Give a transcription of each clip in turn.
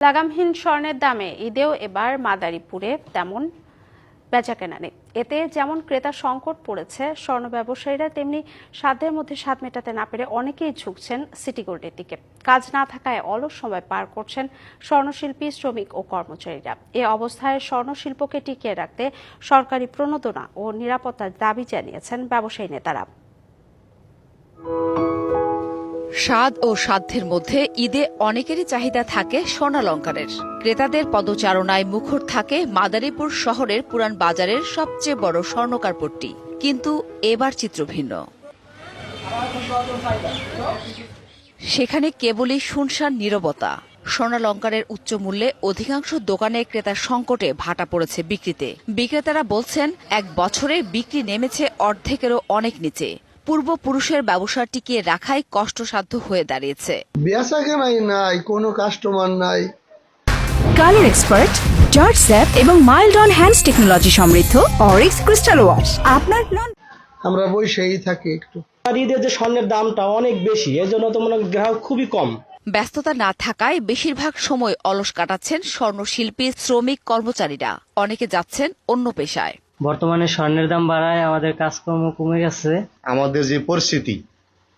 লাগামহীন স্বর্ণের দামে ঈদেও এবার মাদারীপুরে তেমন বেচাকেনা নেই। এতে যেমন ক্রেতা সংকট পড়েছে, স্বর্ণ ব্যবসায়ীরা তেমনি সাধ্যের মধ্যে স্বাদ মেটাতে না পেরে অনেকেই ঝুঁকছেন সিটি গোল্ডের দিকে। কাজ না থাকায় অলস সময় পার করছেন স্বর্ণশিল্পী, শ্রমিক ও কর্মচারীরা। এ অবস্থায় স্বর্ণশিল্পকে টিকিয়ে রাখতে সরকারি প্রণোদনা ও নিরাপত্তার দাবি জানিয়েছেন ব্যবসায়ী নেতারা। স্বাদ ও সাধ্যের মধ্যে ঈদে অনেকেরই চাহিদা থাকে স্বর্ণালঙ্কারের। ক্রেতাদের পদচারণায় মুখর থাকে মাদারীপুর শহরের পুরান বাজারের সবচেয়ে বড় স্বর্ণকারপট্টি। কিন্তু এবার চিত্র ভিন্ন। সেখানে কেবলই শুনশান নীরবতা। স্বর্ণালঙ্কারের উচ্চ মূল্যে অধিকাংশ দোকানে ক্রেতার সংকটে ভাটা পড়েছে বিক্রিতে। বিক্রেতারা বলছেন, এক বছরে বিক্রি নেমেছে অর্ধেকেরও অনেক নিচে। পূর্বপুরুষের ব্যবসা টিকিয়ে রাখাই কষ্টসাধ্য হয়ে দাঁড়িয়েছে। বেচা কেনাই নাই কোনো কাস্টমার নাই। কালার এক্সপার্ট জর্জ স্যাপ এবং মাইল্ড অন হ্যান্ডস টেকনোলজি সমৃদ্ধ অরিক্স ক্রিস্টাল ওয়াশ আপনার আমরা বসেই থাকি একটু। ঈদের যে স্বর্ণের দামটা অনেক বেশি এর জন্য তো মনে হয় গ্রাহক খুবই কম। ব্যস্ততা না থাকায় বেশিরভাগ সময় অলস কাটাচ্ছেন স্বর্ণশিল্পী শ্রমিক কর্মচারীরা। অনেকে যাচ্ছেন অন্য পেশায়। বর্তমানে স্বর্ণের দাম বাড়ায় আমাদের কাজকর্ম কমে গেছে। আমাদের যে পরিস্থিতি,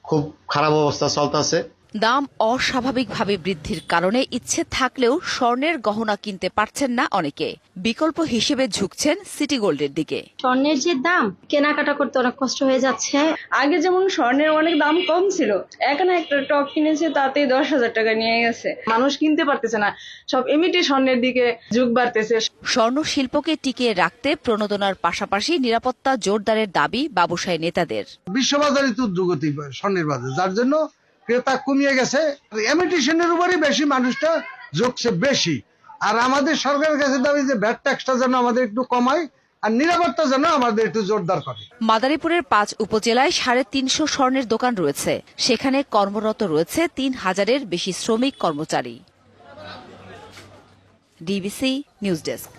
খুব খারাপ অবস্থা চলতেছে। দাম অস্বাভাবিকভাবে বৃদ্ধির কারণে ইচ্ছে থাকলেও স্বর্ণের গহনা কিনতে পারছেন না অনেকে। বিকল্প হিসেবে ঝুঁকছেন সিটি গোল্ডের দিকে। স্বর্ণের যে দাম কেনাকাটা করতে অনেক কষ্ট হয়ে যাচ্ছে। আগে যেমন স্বর্ণের অনেক দাম কম ছিল এখন একটা টপ কিনেছে তাতেই দশ হাজার টাকা নিয়ে গেছে। মানুষ কিনতে পারতেছে না সব এমনিতে স্বর্ণের দিকে যুগ বাড়তেছে। স্বর্ণ শিল্পকে টিকিয়ে রাখতে প্রণোদনার পাশাপাশি নিরাপত্তা জোরদারের দাবি ব্যবসায়ী নেতাদের। বিশ্ববাজারে তো দুর্গতি স্বর্ণের বাজার যার জন্য ক্রেতা কমিয়ে গেছে। এমিটেশনের উপরই বেশি মানুষটা ঝুঁকছে বেশি। আর আমাদের সরকারের কাছে দাবি যে ভ্যাট ট্যাক্সটা যেন আমাদের একটু কমায় আর নিরাপত্তা যেন আমাদের একটু জোরদার করে। মাদারীপুরের পাঁচ উপজেলায় সাড়ে তিনশো স্বর্ণের দোকান রয়েছে। সেখানে কর্মরত রয়েছে তিন হাজারের বেশি শ্রমিক কর্মচারী। DBC news desk.